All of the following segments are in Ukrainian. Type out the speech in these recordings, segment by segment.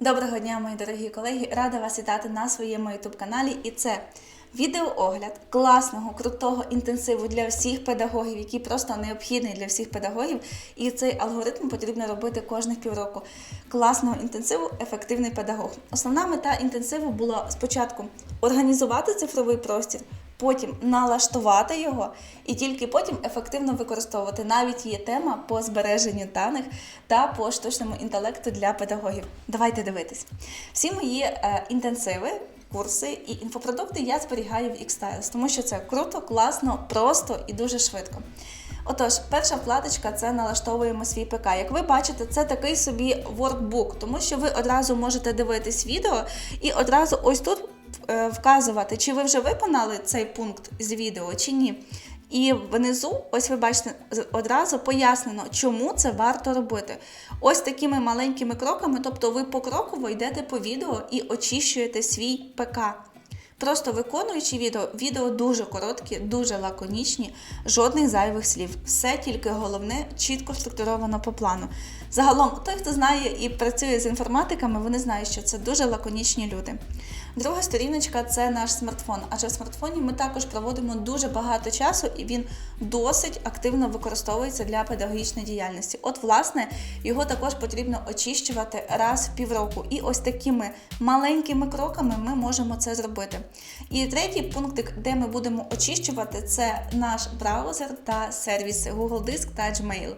Доброго дня, мої дорогі колеги! Рада вас вітати на своєму youtube каналі. І це відеоогляд класного, крутого інтенсиву для всіх педагогів, який просто необхідний для всіх педагогів. І цей алгоритм потрібно робити кожних півроку. Класного інтенсиву, ефективний педагог. Основна мета інтенсиву була спочатку організувати цифровий простір. Потім налаштувати його і тільки потім ефективно використовувати. Навіть є тема по збереженню даних та по штучному інтелекту для педагогів. Давайте дивитись. Всі мої е, інтенсиви, курси і інфопродукти я зберігаю в Xtiles, тому що це круто, класно, просто і дуже швидко. Отож, перша вкладочка це налаштовуємо свій ПК. Як ви бачите, це такий собі воркбук, тому що ви одразу можете дивитись відео і одразу ось тут вказувати, чи ви вже виконали цей пункт з відео, чи ні. І внизу, ось ви бачите, одразу пояснено, чому це варто робити. Ось такими маленькими кроками, тобто ви покроково йдете по відео і очищуєте свій ПК. Просто виконуючи відео, відео дуже короткі, дуже лаконічні, жодних зайвих слів. Все тільки головне чітко структуровано по плану. Загалом, той, хто знає і працює з інформатиками, вони знають, що це дуже лаконічні люди. Друга сторіночка це наш смартфон. Адже в смартфоні ми також проводимо дуже багато часу, і він досить активно використовується для педагогічної діяльності. От, власне, його також потрібно очищувати раз в півроку. І ось такими маленькими кроками ми можемо це зробити. І третій пунктик, де ми будемо очищувати, це наш браузер та сервіси Google Диск та Gmail.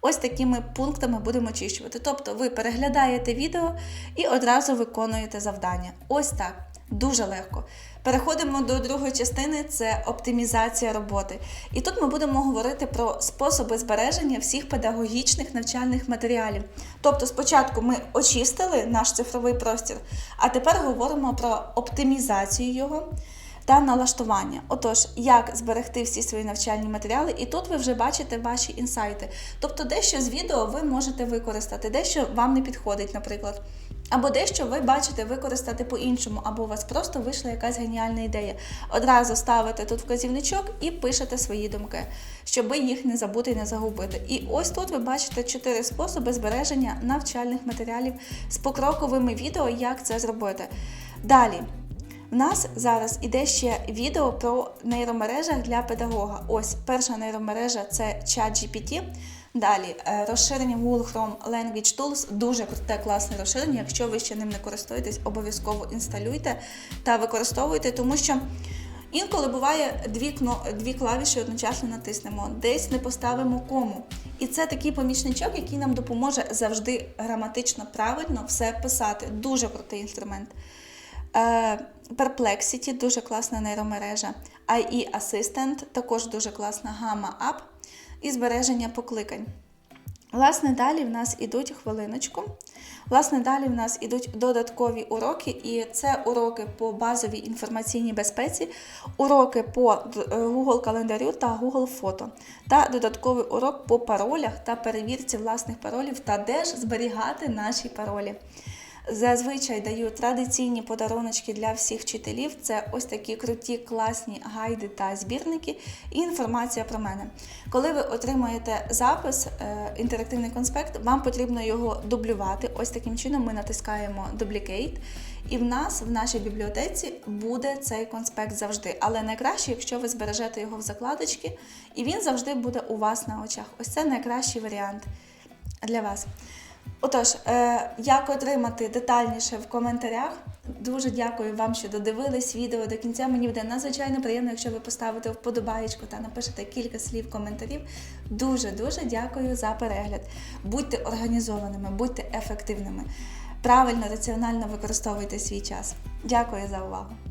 Ось такими пунктами будемо очищувати. Тобто ви переглядаєте відео і одразу виконуєте завдання. Ось так. Дуже легко. Переходимо до другої частини це оптимізація роботи. І тут ми будемо говорити про способи збереження всіх педагогічних навчальних матеріалів. Тобто, спочатку ми очистили наш цифровий простір, а тепер говоримо про оптимізацію його та налаштування. Отож, як зберегти всі свої навчальні матеріали, і тут ви вже бачите ваші інсайти. Тобто, дещо з відео ви можете використати, дещо вам не підходить, наприклад. Або дещо ви бачите використати по-іншому, або у вас просто вийшла якась геніальна ідея. Одразу ставите тут вказівничок і пишете свої думки, щоб їх не забути і не загубити. І ось тут ви бачите чотири способи збереження навчальних матеріалів з покроковими відео, як це зробити. Далі. В нас зараз іде ще відео про нейромережах для педагога. Ось перша нейромережа це ChatGPT. Далі е, розширення Google Chrome Language Tools дуже круте, класне розширення. Якщо ви ще ним не користуєтесь, обов'язково інсталюйте та використовуйте, тому що інколи буває дві, кно- дві клавіші одночасно натиснемо, десь не поставимо кому. І це такий помічничок, який нам допоможе завжди граматично правильно все писати. Дуже крутий інструмент. Е, Perplexity дуже класна нейромережа. IE Assistant також дуже класна гама App і збереження покликань. Власне, далі в нас ідуть хвилиночку. Власне, далі в нас ідуть додаткові уроки, і це уроки по базовій інформаційній безпеці, уроки по е, Google календарю та Google фото, та додатковий урок по паролях та перевірці власних паролів та де ж зберігати наші паролі. Зазвичай даю традиційні подаруночки для всіх вчителів. Це ось такі круті, класні гайди та збірники і інформація про мене. Коли ви отримаєте запис, е, інтерактивний конспект, вам потрібно його дублювати. Ось таким чином ми натискаємо Duplicate. І в нас в нашій бібліотеці буде цей конспект завжди. Але найкраще, якщо ви збережете його в закладочки, і він завжди буде у вас на очах. Ось це найкращий варіант для вас. Отож, е, як отримати детальніше в коментарях. Дуже дякую вам, що додивились відео до кінця. Мені буде надзвичайно приємно, якщо ви поставите вподобаєчку та напишете кілька слів коментарів. Дуже дуже дякую за перегляд. Будьте організованими, будьте ефективними. Правильно, раціонально використовуйте свій час. Дякую за увагу.